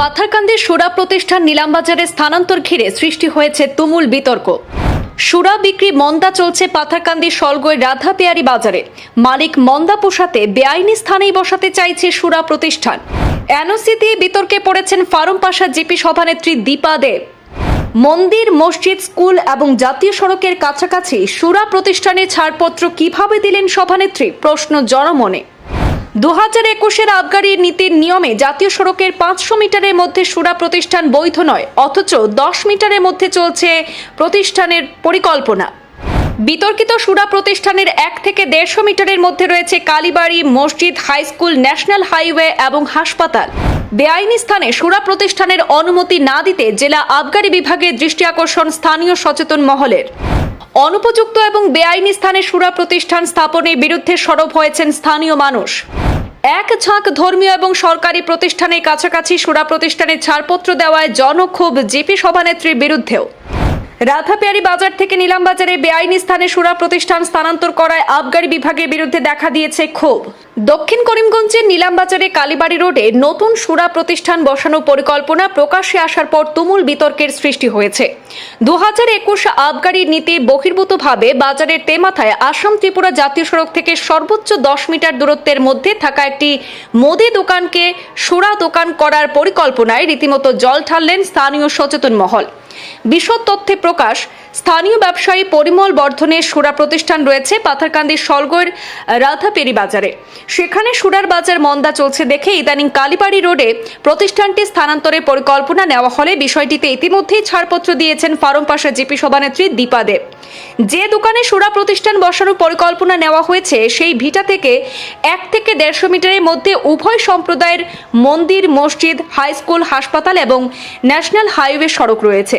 পাথারকান্দির সুরা প্রতিষ্ঠান নিলামবাজারে স্থানান্তর ঘিরে সৃষ্টি হয়েছে তুমুল বিতর্ক। সুরা বিক্রি মন্দা চলছে পাথারকান্দি সলগই রাধা পেয়ারি বাজারে। মালিক মন্দা পোষাতে বেআইনি স্থানেই বসাতে চাইছে সুরা প্রতিষ্ঠান। এনওসি দিয়ে বিতর্কে পড়েছেন ফারুম পাশা জিপি সভানেত্রী দীপা দেব মন্দির, মসজিদ, স্কুল এবং জাতীয় সড়কের কাছাকাছি সুরা প্রতিষ্ঠানের ছাড়পত্র কীভাবে দিলেন সভানেত্রী? প্রশ্ন জনমনে। দু হাজার একুশের আবগারি নীতির নিয়মে জাতীয় সড়কের পাঁচশো মিটারের মধ্যে সুরা প্রতিষ্ঠান বৈধ নয়, অথচ দশ মিটারের মধ্যে চলছে প্রতিষ্ঠানের পরিকল্পনা। বিতর্কিত সুরা প্রতিষ্ঠানের এক থেকে দেড়শো মিটারের মধ্যে রয়েছে কালীবাড়ি, মসজিদ, হাই স্কুল, ন্যাশনাল হাইওয়ে এবং হাসপাতাল। বেআইনি স্থানে সুরা প্রতিষ্ঠানের অনুমতি না দিতে জেলা আবগারি বিভাগের দৃষ্টি আকর্ষণ স্থানীয় সচেতন মহলের। অনুপযুক্ত এবং বেআইনি স্থানে সুরা প্রতিষ্ঠান স্থাপনের বিরুদ্ধে সরব হয়েছেন স্থানীয় মানুষ। এক ঝাঁক ধর্মীয় এবং সরকারি প্রতিষ্ঠানের কাছাকাছি সুরা প্রতিষ্ঠানের ছাড়পত্র দেওয়ায় জনক্ষোভ জেপি সভানেত্রীর বিরুদ্ধেও। রাধাপিয়ারি বাজার থেকে নিলামবাজারে বেআইনি স্থানে সুরা প্রতিষ্ঠান স্থানান্তর করায় আবগারি বিভাগের বিরুদ্ধে দেখা দিয়েছে ক্ষোভ। দক্ষিণ করিমগঞ্জের নিলামবাজারে কালীবাড়ি রোডে নতুন সুরা প্রতিষ্ঠান বসানোর পরিকল্পনা প্রকাশ্যে আসার পর তুমুল বিতর্কের সৃষ্টি হয়েছে। দু হাজার একুশ আবগারি নীতি বহির্ভূতভাবে বাজারের তেমাথায় আসাম ত্রিপুরা জাতীয় সড়ক থেকে সর্বোচ্চ দশ মিটার দূরত্বের মধ্যে থাকা একটি মোদি দোকানকে সুরা দোকান করার পরিকল্পনায় রীতিমতো জল ঢাললেন স্থানীয় সচেতন মহল। বিশদ তথ্যে প্রকাশ, স্থানীয় ব্যবসায়ী পরিমল বর্ধনের সুরা প্রতিষ্ঠান রয়েছে পাথারকান্দির সলগৈর রাধাপেরি বাজারে। সেখানে সুরার বাজার মন্দা চলছে দেখে ইদানিং কালীবাড়ি রোডে প্রতিষ্ঠানটি স্থানান্তরের পরিকল্পনা নেওয়া হলে বিষয়টিতে ইতিমধ্যেই ছাড়পত্র দিয়েছেন ফারমপাশা জিপি সভানেত্রী দীপা দেব যে দোকানে সুরা প্রতিষ্ঠান বসানোর পরিকল্পনা নেওয়া হয়েছে, সেই ভিটা থেকে এক থেকে দেড়শো মিটারের মধ্যে উভয় সম্প্রদায়ের মন্দির, মসজিদ হাই স্কুল হাসপাতাল এবং ন্যাশনাল হাইওয়ে সড়ক রয়েছে।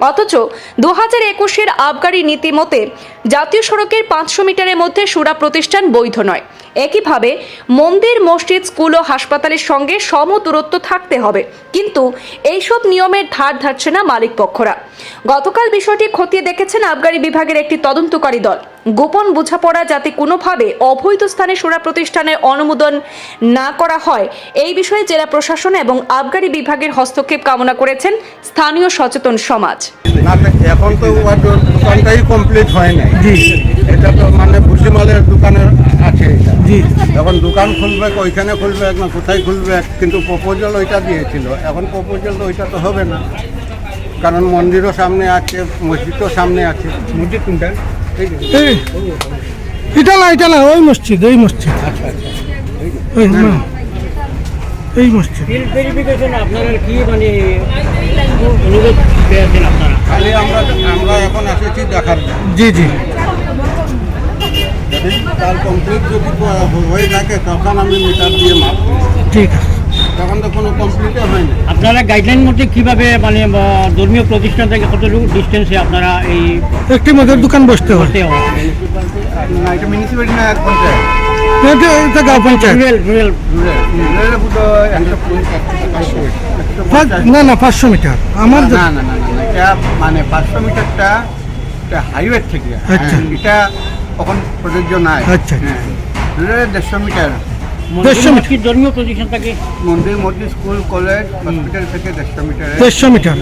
অথচ দু হাজার একুশের আবগারি নীতি মতে জাতীয় সড়কের পাঁচশো মিটারের মধ্যে সুরা প্রতিষ্ঠান বৈধ নয়। একইভাবে মন্দির, মসজিদ, স্কুল ও হাসপাতালের সঙ্গে সম দূরত্ব থাকতে হবে। কিন্তু এইসব নিয়মের ধার ধারছে না মালিক পক্ষরা গতকাল বিষয়টি খতিয়ে দেখেছেন আবগারি বিভাগের একটি তদন্তকারী দল। গোপন বোঝাপড়া যাতে কোনোভাবে অবৈধ স্থানে সুরা প্রতিষ্ঠানের অনুমোদন না করা হয়, এই বিষয়ে জেলা প্রশাসন এবং আবগারি বিভাগের হস্তক্ষেপ কামনা করেছেন স্থানীয় সচেতন সমাজ। না এখন তো দোকানটাই কমপ্লিট হয় নাই। জি। এটা তো মানে ভুসিমালের দোকানের আছে এটা। জি। এখন দোকান খুলবে ওইখানে খুলবে না কোথায় খুলবে কিন্তু প্রপোজাল ওইটা দিয়েছিল। এখন প্রপোজাল তো ওইটা তো হবে না। কারণ মন্দিরও সামনে আছে মসজিদও সামনে আছে। মসজিদ কোনটা? এটা না এটা না ওই মসজিদ ওই মসজিদ। আচ্ছা আচ্ছা ওই না এই মসজিদ। আপনারা কি মানে অনুরোধ খালি আমরা আমরা এখন এসেছি দেখার জি জি। তার কমপ্লিট যদি হয়ে থাকে তখন আমি মিটার দিয়ে মাপ ঠিক আছে। তখন তো কোনো কমপ্লিটই হয় না। আপনারা গাইডলাইন মধ্যে কীভাবে মানে ধর্মীয় প্রতিষ্ঠান থেকে কতটুকু ডিস্টেন্সে আপনারা এই একটি মদের দোকান বসতে হবে না এটা মিউনিসিপ্যালিটি না পঞ্চায়েত পাঁচশো মিটার। আমার না না না, এটা মানে পাঁচশো মিটারটা এটা হাইওয়ে থেকে। আচ্ছা। হ্যাঁ, এটা তখন প্রযোজ্য নাই। আচ্ছা। হ্যাঁ দেড়শো মিটার। ধর্মীয় প্রতিষ্ঠান থেকে মন্দির মসজিদ স্কুল কলেজ হসপিটাল থেকে দেড়শো মিটার। দেড়শো মিটার।